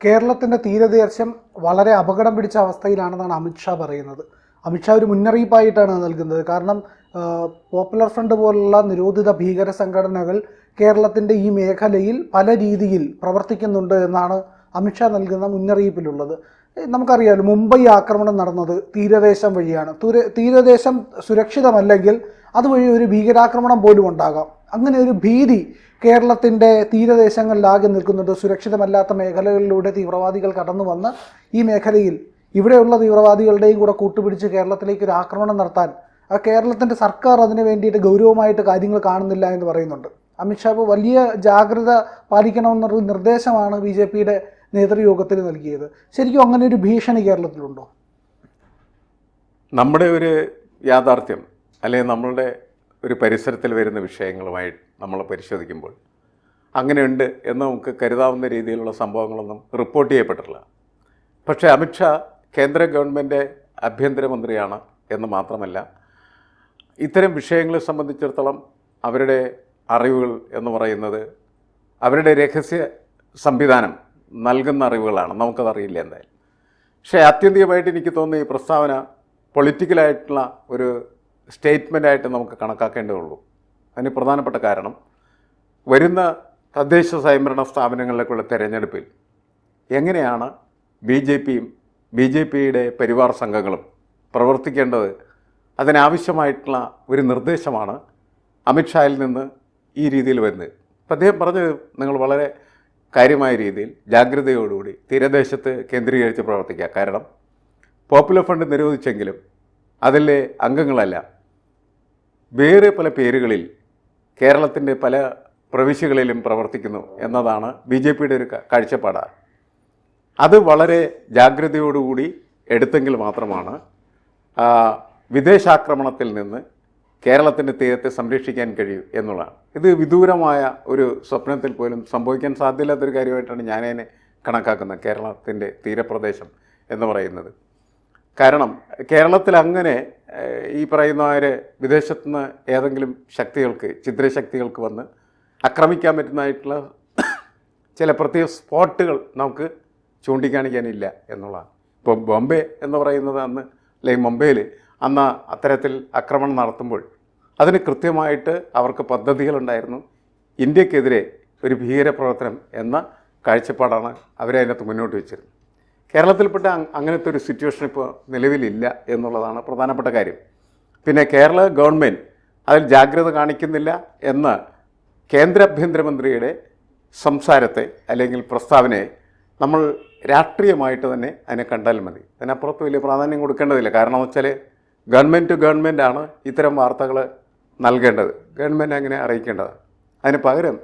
കേരളത്തിന്റെ തീരദേശം വളരെ അപകടം പിടിച്ച അവസ്ഥയിലാണെന്നാണ് അമിത്ഷാ പറയുന്നത്. അമിത്ഷാ ഒരു മുന്നറിയിപ്പായിട്ടാണ് നൽകുന്നത്. കാരണം പോപ്പുലർ ഫ്രണ്ട് പോലുള്ള നിരോധിത ഭീകര സംഘടനകൾ കേരളത്തിന്റെ ഈ മേഖലയിൽ പല രീതിയിൽ പ്രവർത്തിക്കുന്നുണ്ട് എന്നാണ് അമിത്ഷാ നൽകുന്ന മുന്നറിയിപ്പിലുള്ളത്. നമുക്കറിയാമല്ലോ മുംബൈ ആക്രമണം നടന്നത് തീരദേശം വഴിയാണ്. തീര തീരദേശം സുരക്ഷിതമല്ലെങ്കിൽ അതുവഴി ഒരു ഭീകരാക്രമണം പോലും ഉണ്ടാകാം. അങ്ങനെ ഒരു ഭീതി കേരളത്തിന്റെ തീരദേശങ്ങളിലാകെ നിൽക്കുന്നുണ്ട് സുരക്ഷിതമല്ലാത്ത മേഖലകളിലൂടെ തീവ്രവാദികൾ കടന്നു വന്ന് ഈ മേഖലയിൽ ഇവിടെയുള്ള തീവ്രവാദികളുടെയും കൂടെ കൂട്ടുപിടിച്ച് കേരളത്തിലേക്ക് ഒരു ആക്രമണം നടത്താൻ ആ കേരളത്തിന്റെ സർക്കാർ അതിന് വേണ്ടിയിട്ട് ഗൗരവമായിട്ട് കാര്യങ്ങൾ കാണുന്നില്ല എന്ന് പറയുന്നുണ്ട്. അമിത്ഷാ വലിയ ജാഗ്രത പാലിക്കണമെന്നൊരു നിർദ്ദേശമാണ് ബി ജെ പിയുടെ നേതൃയോഗത്തിൽ നൽകിയത്. ശരിക്കും അങ്ങനെ ഒരു ഭീഷണി കേരളത്തിലുണ്ടോ? നമ്മുടെ ഒരു യാഥാർത്ഥ്യം അല്ലെങ്കിൽ നമ്മളുടെ ഒരു പരിസരത്തിൽ വരുന്ന വിഷയങ്ങളുമായി നമ്മൾ പരിശോധിക്കുമ്പോൾ അങ്ങനെയുണ്ട് എന്ന് നമുക്ക് കരുതാവുന്ന രീതിയിലുള്ള സംഭവങ്ങളൊന്നും റിപ്പോർട്ട് ചെയ്യപ്പെട്ടിട്ടില്ല. പക്ഷേ അമിത്ഷാ കേന്ദ്ര ഗവൺമെന്റ് ആഭ്യന്തരമന്ത്രിയാണ് എന്ന് മാത്രമല്ല ഇത്തരം വിഷയങ്ങളെ സംബന്ധിച്ചിടത്തോളം അവരുടെ അറിവുകൾ എന്ന് പറയുന്നത് അവരുടെ രഹസ്യ സംവിധാനം നൽകുന്ന അറിവുകളാണ്. നമുക്കതറിയില്ല എന്തായാലും. പക്ഷേ ആത്യന്തികമായിട്ട് എനിക്ക് തോന്നുന്നു ഈ പ്രസ്താവന പൊളിറ്റിക്കലായിട്ടുള്ള ഒരു സ്റ്റേറ്റ്മെന്റായിട്ട് നമുക്ക് കണക്കാക്കേണ്ടതുള്ളൂ അതിന് പ്രധാനപ്പെട്ട കാരണം വരുന്ന തദ്ദേശ സ്വയംഭരണ സ്ഥാപനങ്ങളിലേക്കുള്ള തെരഞ്ഞെടുപ്പിൽ എങ്ങനെയാണ് ബി ജെ പിയും ബി ജെ പിയുടെ പരിവാർ സംഘങ്ങളും പ്രവർത്തിക്കേണ്ടത് അതിനാവശ്യമായിട്ടുള്ള ഒരു നിർദ്ദേശമാണ് അമിത്ഷായിൽ നിന്ന് ഈ രീതിയിൽ വരുന്നത്. അപ്പം അദ്ദേഹം പറഞ്ഞത് നിങ്ങൾ വളരെ കാര്യമായ രീതിയിൽ ജാഗ്രതയോടുകൂടി തീരദേശത്ത് കേന്ദ്രീകരിച്ച് പ്രവർത്തിക്കുക. കാരണം പോപ്പുലർ ഫണ്ട് നിരോധിച്ചെങ്കിലും അതിലെ അംഗങ്ങളല്ല. വേറെ പല പേരുകളിൽ കേരളത്തിന്റെ പല പ്രവിശ്യകളിലും പ്രവർത്തിക്കുന്നു എന്നതാണ് ബി ജെ പിയുടെ ഒരു കാഴ്ചപ്പാട്. അത് വളരെ ജാഗ്രതയോടുകൂടി എടുത്തെങ്കിൽ മാത്രമാണ് വിദേശാക്രമണത്തിൽ നിന്ന് കേരളത്തിന്റെ തീരത്തെ സംരക്ഷിക്കാൻ കഴിയും എന്നുള്ളതാണ്. ഇത് വിദൂരമായ ഒരു സ്വപ്നത്തിൽ പോലും സംഭവിക്കാൻ സാധ്യമില്ലാത്തൊരു കാര്യമായിട്ടാണ് ഞാനതിനെ കണക്കാക്കുന്നത് കേരളത്തിന്റെ തീരപ്രദേശം എന്ന് പറയുന്നത്. കാരണം കേരളത്തിൽ അങ്ങനെ ഈ പറയുന്നവരെ വിദേശത്തു നിന്ന് ഏതെങ്കിലും ശക്തികൾക്ക് ചിത്രശക്തികൾക്ക് വന്ന് ആക്രമിക്കാൻ പറ്റുന്നതായിട്ടുള്ള ചില പ്രത്യേക സ്പോട്ടുകൾ നമുക്ക് ചൂണ്ടിക്കാണിക്കാനില്ല എന്നുള്ളതാണ്. ഇപ്പോൾ ബോംബെ എന്ന് പറയുന്നത് അന്ന് അല്ലെങ്കിൽ മുംബൈയിൽ അന്ന് അത്തരത്തിൽ ആക്രമണം നടത്തുമ്പോൾ അതിന് കൃത്യമായിട്ട് അവർക്ക് പദ്ധതികളുണ്ടായിരുന്നു. ഇന്ത്യക്കെതിരെ ഒരു ഭീകരപ്രവർത്തനം എന്ന കാഴ്ചപ്പാടാണ് അവരെ അതിനകത്ത് മുന്നോട്ട് വെച്ചിരുന്നത്. കേരളത്തിൽപ്പെട്ട അങ്ങനത്തെ ഒരു സിറ്റുവേഷൻ ഇപ്പോൾ നിലവിലില്ല എന്നുള്ളതാണ് പ്രധാനപ്പെട്ട കാര്യം. പിന്നെ കേരള ഗവൺമെന്റ് അതിൽ ജാഗ്രത കാണിക്കുന്നില്ല എന്ന് കേന്ദ്ര ആഭ്യന്തരമന്ത്രിയുടെ സംസാരത്തെ അല്ലെങ്കിൽ പ്രസ്താവനയെ നമ്മൾ രാഷ്ട്രീയമായിട്ട് തന്നെ അതിനെ കണ്ടാൽ മതി. അതിനപ്പുറത്ത് വലിയ പ്രാധാന്യം കൊടുക്കേണ്ടതില്ല. കാരണം എന്ന് വെച്ചാൽ ഗവൺമെന്റ് ടു ഗവൺമെന്റ് ആണ് ഇത്തരം വാർത്തകൾ നൽകേണ്ടത്. ഗവൺമെന്റ് അങ്ങനെ അറിയിക്കേണ്ടത്? അതിന് പകരം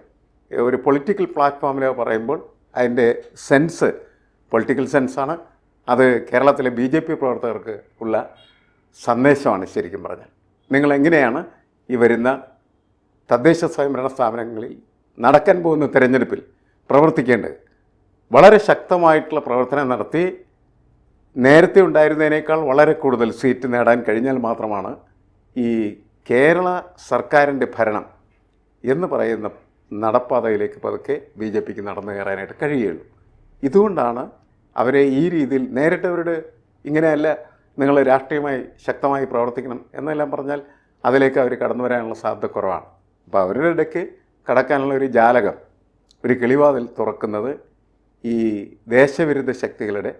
ഒരു പൊളിറ്റിക്കൽ പ്ലാറ്റ്ഫോമിൽ പറയുമ്പോൾ അതിന്റെ സെൻസ് പൊളിറ്റിക്കൽ സെൻസാണ് അത് കേരളത്തിലെ ബി ജെ പി പ്രവർത്തകർക്ക് ഉള്ള സന്ദേശമാണ് ശരിക്കും പറഞ്ഞാൽ. നിങ്ങൾ എങ്ങനെയാണ് ഈ വരുന്ന തദ്ദേശ സ്വയംഭരണ സ്ഥാപനങ്ങളിൽ നടക്കാൻ പോകുന്ന തിരഞ്ഞെടുപ്പിൽ പ്രവർത്തിക്കേണ്ടത്? വളരെ ശക്തമായിട്ടുള്ള പ്രവർത്തനം നടത്തി നേരത്തെ ഉണ്ടായിരുന്നതിനേക്കാൾ വളരെ കൂടുതൽ സീറ്റ് നേടാൻ കഴിഞ്ഞാൽ മാത്രമാണ് ഈ കേരള സർക്കാരിന്റെ ഭരണം എന്ന് പറയുന്ന നടപ്പാതയിലേക്ക് പതുക്കെ ബി ജെ പിക്ക് നടന്നു കയറാനായിട്ട് കഴിയുള്ളൂ ഇതുകൊണ്ടാണ് അവരെ ഈ രീതിയിൽ നേരിട്ട് അവരുടെ ഇങ്ങനെയല്ല നിങ്ങൾ രാഷ്ട്രീയമായി ശക്തമായി പ്രവർത്തിക്കണം എന്നെല്ലാം പറഞ്ഞാൽ അതിലേക്ക് അവർ കടന്നു വരാനുള്ള സാധ്യത കുറവാണ്. അപ്പോൾ അവരുടെ ഇടയ്ക്ക് കടക്കാനുള്ള ഒരു ജാലകം ഒരു കിളിവാതിൽ തുറക്കുന്നത് ഈ ദേശവിരുദ്ധ ശക്തികളുടെ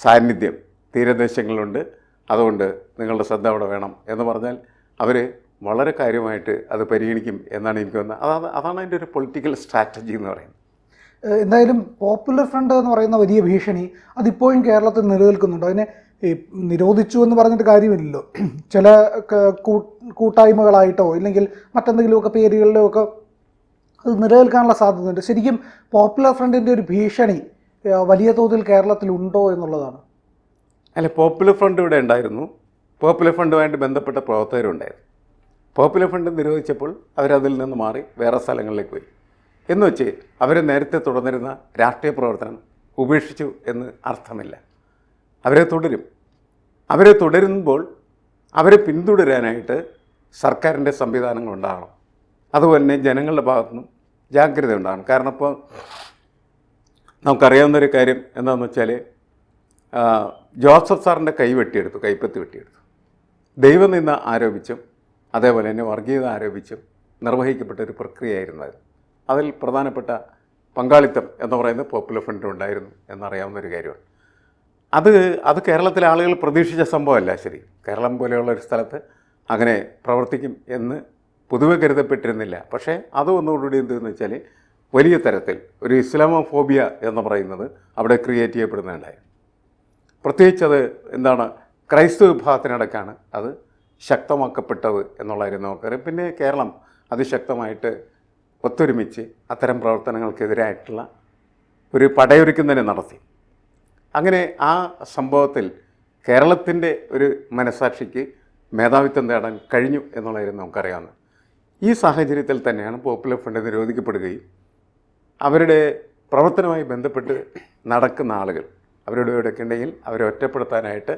സാന്നിധ്യം തീരദേശങ്ങളിലുണ്ട്. അതുകൊണ്ട് നിങ്ങളുടെ ശ്രദ്ധ അവിടെ വേണം എന്ന് പറഞ്ഞാൽ അവർ വളരെ കാര്യമായിട്ട് അത് പരിഗണിക്കും എന്നാണ് എനിക്ക് തോന്നുന്നത്. അതാണ് അതാണ് അതിന്റെ ഒരു പൊളിറ്റിക്കൽ സ്ട്രാറ്റജി എന്ന് പറയുന്നത്. എന്തായാലും പോപ്പുലർ ഫ്രണ്ട് എന്ന് പറയുന്ന വലിയ ഭീഷണി അതിപ്പോഴും കേരളത്തിൽ നിലനിൽക്കുന്നുണ്ട്. അതിനെ നിരോധിച്ചു എന്ന് പറഞ്ഞിട്ട് കാര്യമില്ലല്ലോ. ചില കൂട്ടായ്മകളായിട്ടോ ഇല്ലെങ്കിൽ മറ്റെന്തെങ്കിലുമൊക്കെ പേരുകളിലോ ഒക്കെ അത് നിലനിൽക്കാനുള്ള സാധ്യതയുണ്ട്. ശരിക്കും പോപ്പുലർ ഫ്രണ്ടിന്റെ ഒരു ഭീഷണി വലിയ തോതിൽ കേരളത്തിലുണ്ടോ എന്നുള്ളതാണ്. അല്ല പോപ്പുലർ ഫ്രണ്ട് ഇവിടെ ഉണ്ടായിരുന്നു. പോപ്പുലർ ഫണ്ടുമായിട്ട് ബന്ധപ്പെട്ട പ്രവർത്തകരുണ്ടായിരുന്നു. പോപ്പുലർ ഫണ്ട് നിരോധിച്ചപ്പോൾ അവരതിൽ നിന്ന് മാറി വേറെ സ്ഥലങ്ങളിലേക്ക് പോയി. എന്ന് വെച്ച് അവർ നേരത്തെ തുടർന്നിരുന്ന രാഷ്ട്രീയ പ്രവർത്തനം ഉപേക്ഷിച്ചു എന്ന് അർത്ഥമില്ല. അവരെ തുടരും. അവരെ തുടരുമ്പോൾ അവരെ പിന്തുടരാനായിട്ട് സർക്കാരിന്റെ സംവിധാനങ്ങൾ ഉണ്ടാകണം. അതുപോലെ തന്നെ ജനങ്ങളുടെ ഭാഗത്തുനിന്നും ജാഗ്രത ഉണ്ടാകണം. കാരണം ഇപ്പോൾ നമുക്കറിയാവുന്നൊരു കാര്യം എന്താണെന്ന് വെച്ചാൽ ജോസഫ് സാറിന്റെ കൈ വെട്ടിയെടുത്തു കൈപ്പത്തി വെട്ടിയെടുത്തു. ദൈവനിന്ദ ആരോപിച്ചും അതേപോലെ തന്നെ വർഗീയത ആരോപിച്ചും നിർവഹിക്കപ്പെട്ട ഒരു പ്രക്രിയയായിരുന്നു അത്. അതിൽ പ്രധാനപ്പെട്ട പങ്കാളിത്തം എന്ന് പറയുന്നത് പോപ്പുലർ ഫ്രണ്ടിന് ഉണ്ടായിരുന്നു എന്നറിയാവുന്ന ഒരു കാര്യമാണ്. അത് അത് കേരളത്തിലെ ആളുകൾ പ്രതീക്ഷിച്ച സംഭവമല്ല ശരി. കേരളം പോലെയുള്ള ഒരു സ്ഥലത്ത് അങ്ങനെ പ്രവർത്തിക്കും എന്ന് പൊതുവെ കരുതപ്പെട്ടിരുന്നില്ല. പക്ഷേ അത് ഒന്നുകൂടി എന്തെന്ന് വെച്ചാൽ വലിയ തരത്തിൽ ഒരു ഇസ്ലാമോഫോബിയ എന്ന് പറയുന്നത് അവിടെ ക്രിയേറ്റ് ചെയ്യപ്പെടുന്നുണ്ടായി പ്രത്യേകിച്ച് അത് എന്താണ് ക്രൈസ്തവ വിഭാഗത്തിനടക്കാണ് അത് ശക്തമാക്കപ്പെട്ടത് എന്നുള്ള കാര്യം നമുക്കറിയാം. പിന്നെ കേരളം അതിശക്തമായിട്ട് ഒത്തൊരുമിച്ച് അത്തരം പ്രവർത്തനങ്ങൾക്കെതിരായിട്ടുള്ള ഒരു പടയൊരുക്കുന്നതിനെ നടത്തി. അങ്ങനെ ആ സംഭവത്തിൽ കേരളത്തിന്റെ ഒരു മനസാക്ഷിക്ക് മേധാവിത്വം നേടാൻ കഴിഞ്ഞു എന്നുള്ള കാര്യം നമുക്കറിയാവുന്നത്. ഈ സാഹചര്യത്തിൽ തന്നെയാണ് പോപ്പുലർ ഫ്രണ്ട് നിരോധിക്കപ്പെടുകയും അവരുടെ പ്രവർത്തനവുമായി ബന്ധപ്പെട്ട് നടക്കുന്ന ആളുകൾ അവരുടെ ഇവിടെയൊക്കെ അവരെ ഒറ്റപ്പെടുത്താനായിട്ട്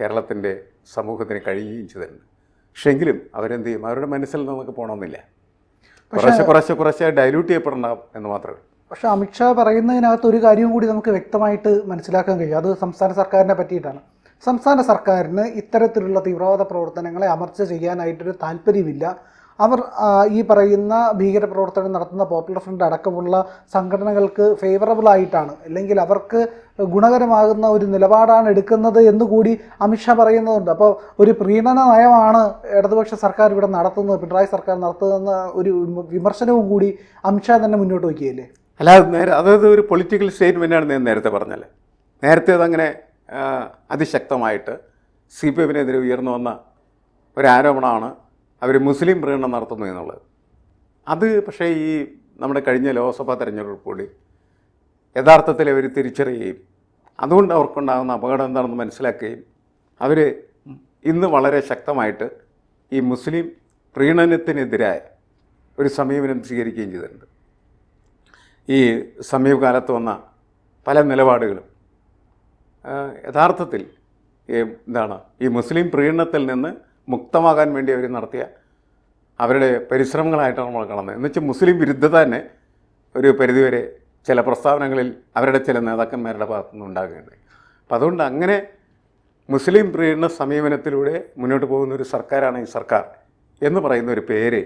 കേരളത്തിന്റെ സമൂഹത്തിന് കഴിയുകയും ചെയ്തിട്ടുണ്ട്. പക്ഷെ എങ്കിലും അവരെന്ത് ചെയ്യും? അവരുടെ മനസ്സിൽ നമുക്ക് പോകണമെന്നില്ല കുറേശ്ശെ കുറേശ്ശെ കുറേശ്ശെ ഡൈല്യൂട്ട് ചെയ്യപ്പെടണം എന്ന് മാത്രമേ പക്ഷെ അമിത്ഷാ പറയുന്നതിനകത്ത് ഒരു കാര്യം കൂടി നമുക്ക് വ്യക്തമായിട്ട് മനസ്സിലാക്കാൻ കഴിയും. അത് സംസ്ഥാന സർക്കാരിനെ പറ്റിയിട്ടാണ്. സംസ്ഥാന സർക്കാരിന് ഇത്തരത്തിലുള്ള തീവ്രവാദ പ്രവർത്തനങ്ങളെ അമർച്ച ചെയ്യാനായിട്ടൊരു താല്പര്യമില്ല. അവർ ഈ പറയുന്ന ഭീകരപ്രവർത്തനം നടത്തുന്ന പോപ്പുലർ ഫ്രണ്ട് അടക്കമുള്ള സംഘടനകൾക്ക് ഫേവറബിൾ ആയിട്ടാണ്. അല്ലെങ്കിൽ അവർക്ക് ഗുണകരമാകുന്ന ഒരു നിലപാടാണ് എടുക്കുന്നത് എന്നുകൂടി അമിത്ഷാ പറയുന്നതുണ്ട് അപ്പോൾ ഒരു പ്രീണന നയമാണ് ഇടതുപക്ഷ സർക്കാർ ഇവിടെ നടത്തുന്നത് പിണറായി സർക്കാർ നടത്തുന്ന ഒരു വിമർശനവും കൂടി അമിത്ഷാ തന്നെ മുന്നോട്ട് വയ്ക്കുകയല്ലേ? അല്ല നേരെ അതായത് ഒരു പൊളിറ്റിക്കൽ സ്റ്റേറ്റ്മെന്റ് ആണ് ഞാൻ നേരത്തെ പറഞ്ഞത്. നേരത്തെ അതങ്ങനെ അതിശക്തമായിട്ട് സി പി എമ്മിനെതിരെ ഉയർന്നു വന്ന ഒരു ആരോപണമാണ് അവർ മുസ്ലിം പ്രകടനം നടത്തുന്നു എന്നുള്ളത്. അത് പക്ഷേ ഈ നമ്മുടെ കഴിഞ്ഞ ലോക്സഭാ തെരഞ്ഞെടുപ്പ് കൂടി യഥാർത്ഥത്തിൽ അവർ തിരിച്ചറിയുകയും അതുകൊണ്ട് അവർക്കുണ്ടാകുന്ന അപകടം എന്താണെന്ന് മനസ്സിലാക്കുകയും അവർ ഇന്ന് വളരെ ശക്തമായിട്ട് ഈ മുസ്ലിം പ്രീണനത്തിനെതിരായ ഒരു സമീപനം സ്വീകരിക്കുകയും ചെയ്തിട്ടുണ്ട്. ഈ സമീപകാലത്ത് വന്ന പല നിലപാടുകളും യഥാർത്ഥത്തിൽ എന്താണ് ഈ മുസ്ലിം പ്രീണനത്തിൽ നിന്ന് മുക്തമാകാൻ വേണ്ടി അവർ നടത്തിയ അവരുടെ പരിശ്രമങ്ങളായിട്ടാണ് നമ്മൾ കാണുന്നത്. എന്ന് വെച്ചാൽ മുസ്ലിം വിരുദ്ധത തന്നെ ഒരു പരിധിവരെ ചില പ്രസ്താവനകളിൽ അവരുടെ ചില നേതാക്കന്മാരുടെ ഭാഗത്തുനിന്ന് ഉണ്ടാകുകയുണ്ടായി. അപ്പം അതുകൊണ്ട് അങ്ങനെ മുസ്ലിം പ്രീണ സമീപനത്തിലൂടെ മുന്നോട്ട് പോകുന്ന ഒരു സർക്കാരാണ് ഈ സർക്കാർ എന്ന് പറയുന്ന ഒരു പേര്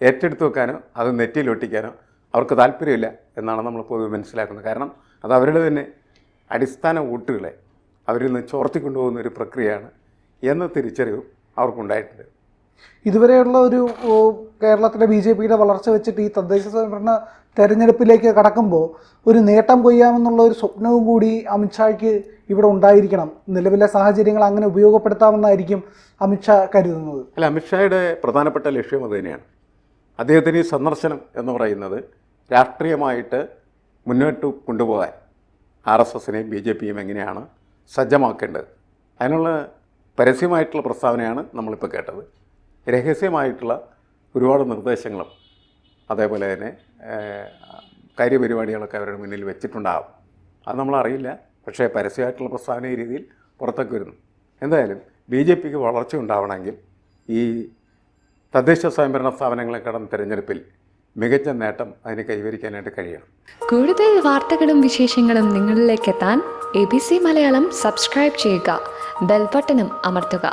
ഏറ്റെടുത്ത് വെക്കാനോ അത് നെറ്റിയിലൊട്ടിക്കാനോ അവർക്ക് താല്പര്യമില്ല എന്നാണ് നമ്മൾ പൊതുവെ മനസ്സിലാക്കുന്നത്. കാരണം അത് അവരുടെ തന്നെ അടിസ്ഥാന വോട്ടുകളെ അവരിൽ നിന്ന് ചോർത്തിക്കൊണ്ടുപോകുന്ന ഒരു പ്രക്രിയയാണ് എന്ന തിരിച്ചറിവും അവർക്കുണ്ടായിട്ടുണ്ട്. ഇതുവരെയുള്ള ഒരു കേരളത്തിലെ ബി ജെ പിയുടെ വളർച്ച വെച്ചിട്ട് ഈ തദ്ദേശ സ്വയംഭരണ തെരഞ്ഞെടുപ്പിലേക്ക് കടക്കുമ്പോൾ ഒരു നേട്ടം കൊയ്യാമെന്നുള്ള ഒരു സ്വപ്നവും കൂടി അമിത്ഷായ്ക്ക് ഇവിടെ ഉണ്ടായിരിക്കണം. നിലവിലെ സാഹചര്യങ്ങൾ അങ്ങനെ ഉപയോഗപ്പെടുത്താമെന്നായിരിക്കും അമിത്ഷാ കരുതുന്നത്. അല്ല അമിത്ഷായുടെ പ്രധാനപ്പെട്ട ലക്ഷ്യം അത് തന്നെയാണ്. അദ്ദേഹത്തിന് ഈ സന്ദർശനം എന്ന് പറയുന്നത് രാഷ്ട്രീയമായിട്ട് മുന്നോട്ട് കൊണ്ടുപോകാൻ ആർ എസ് എസിനെയും ബി ജെ പിയും എങ്ങനെയാണ് സജ്ജമാക്കേണ്ടത്? അതിനുള്ള പരസ്യമായിട്ടുള്ള പ്രസ്താവനയാണ് നമ്മളിപ്പോൾ കേട്ടത്. രഹസ്യമായിട്ടുള്ള ഒരുപാട് നിർദ്ദേശങ്ങളും അതേപോലെ തന്നെ കാര്യപരിപാടികളൊക്കെ അവരുടെ മുന്നിൽ വെച്ചിട്ടുണ്ടാകും അത് നമ്മളറിയില്ല പക്ഷേ പരസ്യമായിട്ടുള്ള പ്രസ്താവന ഈ രീതിയിൽ പുറത്തൊക്കെ വരുന്നു. എന്തായാലും ബി ജെ പിക്ക് വളർച്ച ഉണ്ടാവണമെങ്കിൽ ഈ തദ്ദേശ സ്വയംഭരണ സ്ഥാപനങ്ങളെ കടന്ന തിരഞ്ഞെടുപ്പിൽ മികച്ച നേട്ടം അതിന് കൈവരിക്കാനായിട്ട് കഴിയണം. കൂടുതൽ വാർത്തകളും വിശേഷങ്ങളും നിങ്ങളിലേക്ക് എത്താൻ A B C Malayalam subscribe ചെയ്യുക. ബെൽബട്ടനും അമർത്തുക